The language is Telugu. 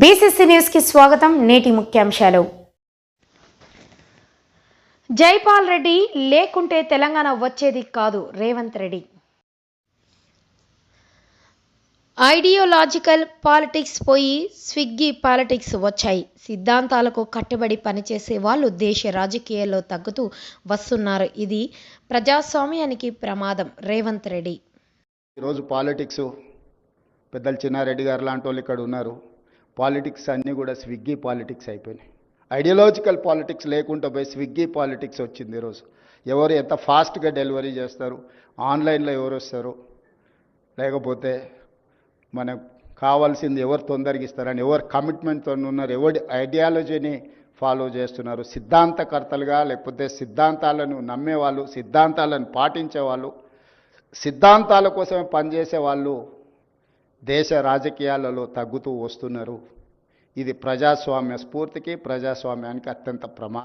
బీసీసీ న్యూస్కి స్వాగతం నేటి ముఖ్యాంశాలు. జైపాల్ రెడ్డి లేకుంటే తెలంగాణ వచ్చేది కాదు రేవంత్ రెడ్డి. ఐడియోలాజికల్ పాలిటిక్స్ పోయి స్విగ్గీ పాలిటిక్స్ వచ్చాయి. సిద్ధాంతాలకు కట్టుబడి పనిచేసే వాళ్ళు దేశ రాజకీయాల్లో తగ్గుతూ వస్తున్నారు. ఇది ప్రజాస్వామ్యానికి ప్రమాదం రేవంత్ రెడ్డి. ఈరోజు పాలిటిక్స్ పెద్దలు చిన్నారెడ్డి గారు లాంటి వాళ్ళు ఇక్కడ ఉన్నారు. పాలిటిక్స్ అన్నీ కూడా స్విగ్గీ పాలిటిక్స్ అయిపోయినాయి. ఐడియాలజికల్ పాలిటిక్స్ లేకుండా పోయి స్విగ్గీ పాలిటిక్స్ వచ్చింది ఈరోజు. ఎవరు ఎంత ఫాస్ట్గా డెలివరీ చేస్తారు ఆన్లైన్లో ఎవరు వస్తారు లేకపోతే మనకు కావాల్సింది ఎవరు తొందరగా ఇస్తారని ఎవరు కమిట్మెంట్తో ఉన్నారు ఎవరి ఐడియాలజీని ఫాలో చేస్తున్నారు సిద్ధాంతకర్తలుగా లేకపోతే సిద్ధాంతాలను నమ్మేవాళ్ళు సిద్ధాంతాలను పాటించే వాళ్ళు సిద్ధాంతాల కోసమే పనిచేసే వాళ్ళు దేశ రాజకీయాలలో తగ్గుతూ వస్తున్నారు. ఇది ప్రజాస్వామ్య స్ఫూర్తికి ప్రజాస్వామ్యానికి అత్యంత ప్రమా